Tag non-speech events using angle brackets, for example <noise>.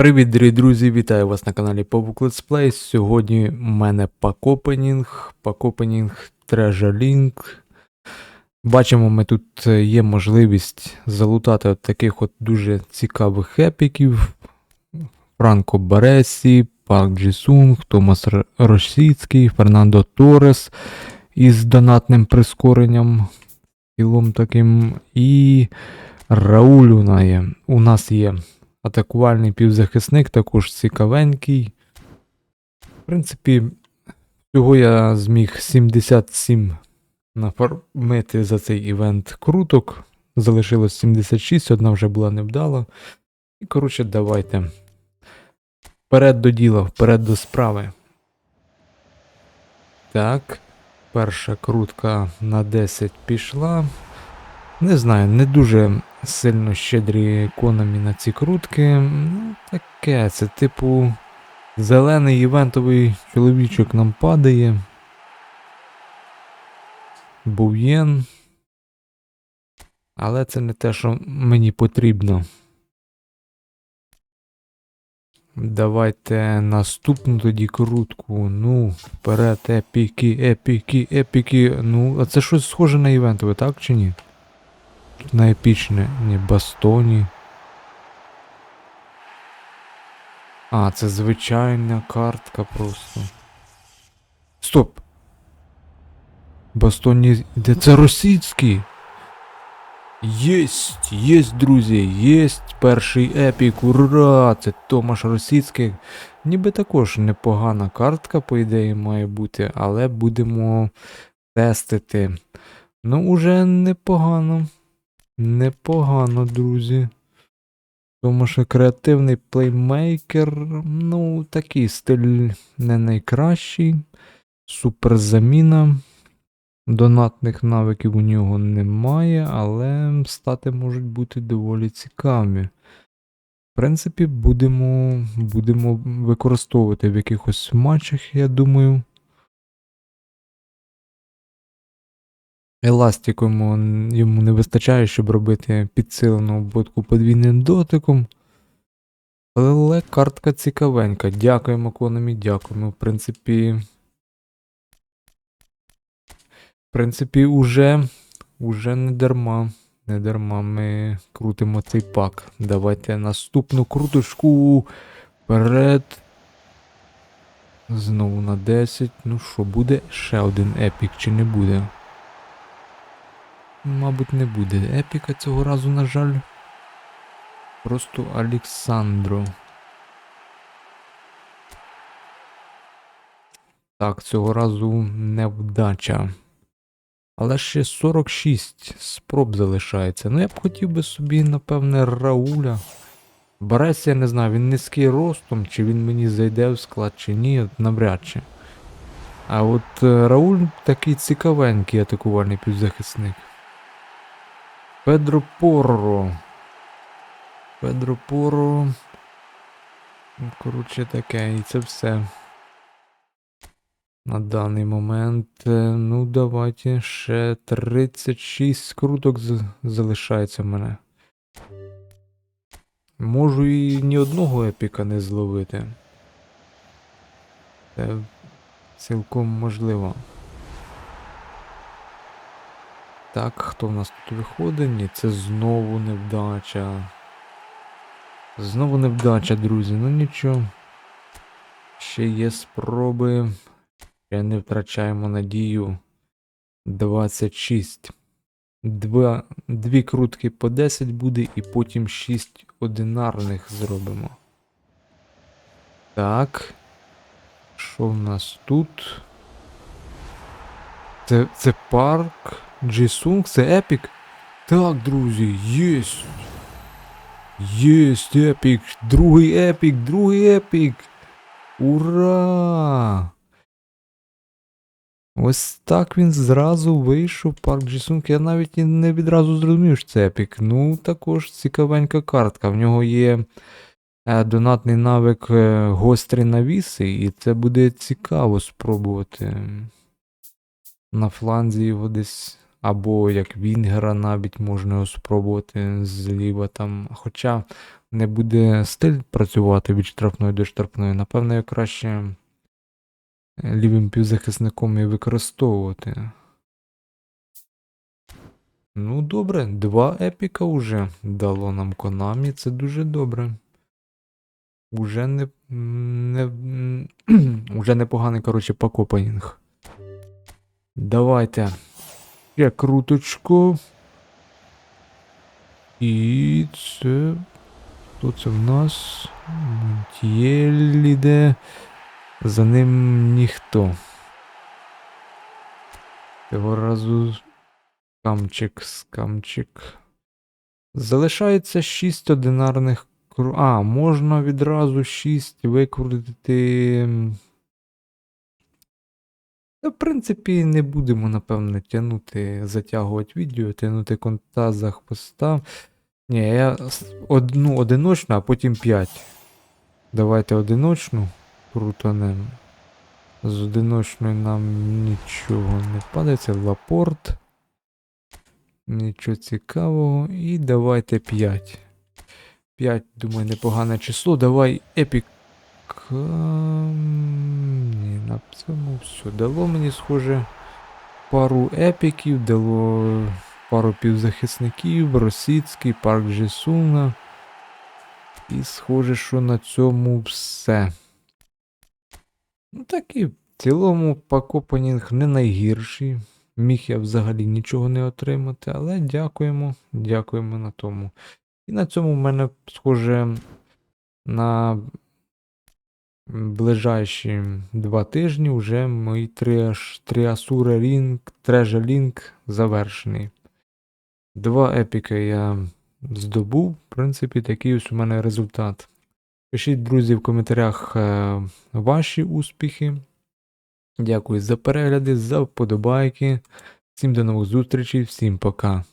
Привіт, дорогі друзі! Вітаю вас на каналі Павук Летсплей. Сьогодні в мене пакопенінг, пакопенінг Treasure Бачимо, ми тут е, є можливість залутати от таких от дуже цікавих епіків. Франко Баресі, Пак Джісунг, Томас Р- Російський, Фернандо Торес із донатним прискоренням таким. І Рауль у нас є. Атакувальний півзахисник, також цікавенький. В принципі, всього я зміг 77 нафармити за цей івент круток. Залишилось 76, одна вже була невдала. І, коротше, давайте. Вперед до діла, вперед до справи. Так. Перша крутка на 10 пішла. Не знаю, не дуже сильно щедрі економі на ці крутки. Ну, таке, це типу зелений івентовий чоловічок нам падає. Був'єн. Але це не те, що мені потрібно. Давайте наступну тоді крутку. Ну, вперед, епіки, епіки, епіки. Ну, а це щось схоже на івентове, так чи ні? На епічне, ні, бастоні. А, це звичайна картка просто. Стоп! Бастоні. Де це російський? Єсть, єсть, друзі, єсть перший епік, ура! Це Томаш Російський. Ніби також непогана картка, по ідеї, має бути, але будемо тестити. Ну, уже непогано. Непогано, друзі. Тому що креативний плеймейкер, ну, такий стиль не найкращий. Суперзаміна. Донатних навиків у нього немає, але стати можуть бути доволі цікаві. В принципі, будемо, будемо використовувати в якихось матчах, я думаю. Еластику йому, йому не вистачає, щоб робити підсилену обводку подвійним дотиком. Але картка цікавенька. Дякуємо, Конамі, дякуємо. В принципі. В принципі, уже, уже не дарма. Не дарма ми крутимо цей пак. Давайте наступну круточку. Вперед. Знову на 10. Ну що, буде ще один епік чи не буде? Мабуть, не буде епіка цього разу, на жаль. Просто Олександро. Так, цього разу невдача. Але ще 46 спроб залишається. Ну я б хотів би собі, напевне, Рауля. Барес, я не знаю, він низький ростом, чи він мені зайде в склад, чи ні, от навряд чи. А от е, Рауль такий цікавенький атакувальний півзахисник. Педро Порро. Педро Порро. Коротше таке, і це все. На даний момент. е, Ну, давайте ще 36 круток з- залишається в мене. Можу і ні одного епіка не зловити. Це цілком можливо. Так, хто в нас тут виходить? Ні, це знову невдача. Знову невдача, друзі. Ну нічого. Ще є спроби. Ще не втрачаємо надію. 26. Два, дві крутки по 10 буде, і потім 6 одинарних зробимо. Так. Що в нас тут? Це, це парк. Джисунг, це епік. Так, друзі, єсть. Єсть епік. Другий епік, другий епік. Ура! Ось так він зразу вийшов парк Джісунг. Я навіть не відразу зрозумів, що це епік. Ну, також цікавенька картка. В нього є е, донатний навик е, гострі навіси, і це буде цікаво спробувати. На фланзі його десь. Або як Вінгера навіть можна його спробувати зліва там. Хоча не буде стиль працювати від штрафної до штрафної, напевно, я краще е, лівим півзахисником і використовувати. Ну, добре, два епіка вже дало нам Konami, це дуже добре. Уже не. не <clears throat> уже непоганий, коротше, покопанінг. Давайте. Ще круточку. І це. Хто це в нас? Монтієль іде. За ним ніхто. Цього разу скамчик, скамчик. Залишається 6 одинарних кру. А, можна відразу 6 викрутити. В принципі, не будемо, напевно, тягнути, затягувати відео, тягнути конта за хвоста. Ні, я одну одиночну, а потім 5. Давайте одиночну крутанем. З одиночною нам нічого не падає, це лапорт. Нічого цікавого. І давайте 5. 5, думаю, непогане число. Давай епік. На цьому все. Дало мені, схоже, пару епіків, дало пару півзахисників, Росіцький, Парк Жесуна. І схоже, що на цьому все. Ну так і в цілому пакопанінг не найгірший. Міг я взагалі нічого не отримати, але дякуємо, дякуємо на тому. І на цьому в мене, схоже, на ближайші два тижні вже тріаш, тріасура Лінк, Трежа Лінк завершений. Два епіка я здобув. В принципі, такий ось у мене результат. Пишіть, друзі, в коментарях е, ваші успіхи. Дякую за перегляди, за вподобайки. Всім до нових зустрічей, всім пока.